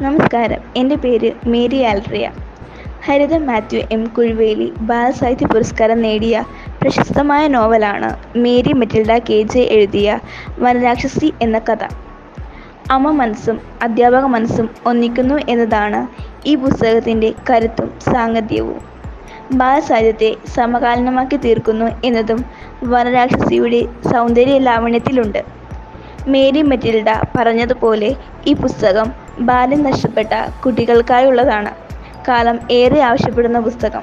നമസ്കാരം. എന്റെ പേര് Mary Altria. Haritha Mathew M Kuzhuveli ബാലസാഹിത്യ പുരസ്കാരം നേടിയ പ്രശസ്തമായ നോവലാണ് മേരി മെറ്റിൽഡ കെ ജെ എഴുതിയ വനരാക്ഷസി എന്ന കഥ. അമ്മ മനസ്സും അധ്യാപക മനസ്സും ഒന്നിക്കുന്നു എന്നതാണ് ഈ പുസ്തകത്തിന്റെ കരുത്തും സാങ്കത്യവും. ബാലസാഹിത്യത്തെ സമകാലീനമാക്കി തീർക്കുന്നു എന്നതും വനരാക്ഷസിയുടെ സൗന്ദര്യ ലാവണ്യത്തിലുണ്ട്. മേരി മെറ്റിൽഡ പറഞ്ഞതുപോലെ ഈ പുസ്തകം ബാല്യം നഷ്ടപ്പെട്ട കുട്ടികൾക്കായുള്ളതാണ്. കാലം ഏറെ ആവശ്യപ്പെടുന്ന പുസ്തകം.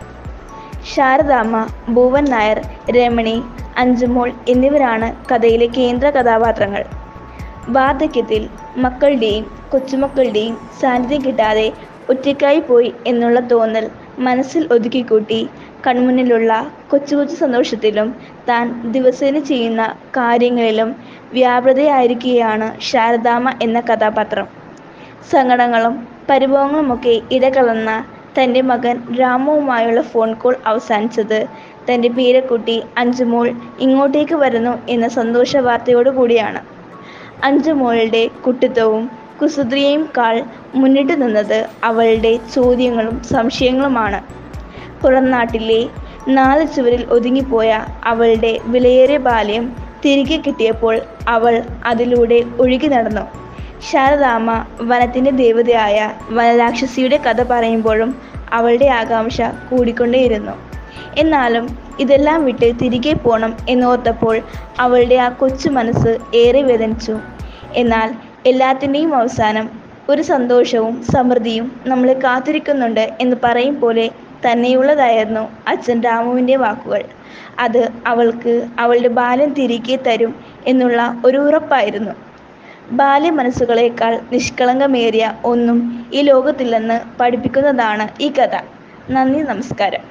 ശാരദാമ്മ ഭുവൻ നായർ രമണി അഞ്ചുമോൾ എന്നിവരാണ് കഥയിലെ കേന്ദ്ര കഥാപാത്രങ്ങൾ. വാർദ്ധക്യത്തിൽ മക്കളുടെയും കൊച്ചുമക്കളുടെയും സാന്നിധ്യം കിട്ടാതെ ഒറ്റയ്ക്കായി പോയി എന്നുള്ള തോന്നൽ മനസ്സിൽ ഒതുക്കിക്കൂട്ടി കൺമുന്നിലുള്ള കൊച്ചു കൊച്ചു സന്തോഷത്തിലും താൻ ദിവസേന ചെയ്യുന്ന കാര്യങ്ങളിലും വ്യാപൃതയായിരിക്കുകയാണ് ശാരദാമ്മ എന്ന കഥാപാത്രം. സങ്കടങ്ങളും പരിഭവങ്ങളുമൊക്കെ ഇടകലർന്ന തന്റെ മകൻ രാമുവുമായുള്ള ഫോൺ കോൾ അവസാനിച്ചത് തന്റെ പേരക്കുട്ടി അഞ്ചുമോൾ ഇങ്ങോട്ടേക്ക് വരുന്നു എന്ന സന്തോഷ വാർത്തയോടു കൂടിയാണ് അഞ്ചുമോളുടെ കുട്ടിത്വവും കുസൃതിയെയും കാൾ മുന്നിട്ട് നിന്നത് അവളുടെ ചോദ്യങ്ങളും സംശയങ്ങളുമാണ്. പുറംനാട്ടിലെ നാല് ചുവരിൽ ഒതുങ്ങിപ്പോയ അവളുടെ വിലയേറിയ ബാല്യം തിരികെ കിട്ടിയപ്പോൾ അവൾ അതിലൂടെ ഒഴുകി നടന്നു. ശാരദാമ്മ വനത്തിന്റെ ദേവതയായ വനരാക്ഷസിയുടെ കഥ പറയുമ്പോഴും അവളുടെ ആകാംക്ഷ കൂടിക്കൊണ്ടേയിരുന്നു. എന്നാലും ഇതെല്ലാം വിട്ട് തിരികെ പോകണം എന്നോർത്തപ്പോൾ അവളുടെ ആ കൊച്ചു മനസ്സ് ഏറെ വേദനിച്ചു. എന്നാൽ എല്ലാത്തിന്റെയും അവസാനം ഒരു സന്തോഷവും സമൃദ്ധിയും നമ്മളെ കാത്തിരിക്കുന്നുണ്ട് എന്ന് പറയും പോലെ തന്നെയുള്ളതായിരുന്നു അച്ഛൻ രാമുവിന്റെ വാക്കുകൾ. അത് അവൾക്ക് അവളുടെ ബാല്യം തിരികെ തരും എന്നുള്ള ഒരു ഉറപ്പായിരുന്നു. ബാല്യ മനസ്സുകളേക്കാൾ നിഷ്കളങ്കമേറിയ ഒന്നും ഈ ലോകത്തില്ലെന്ന് പഠിപ്പിക്കുന്നതാണ് ഈ കഥ. നന്ദി നമസ്കാരം.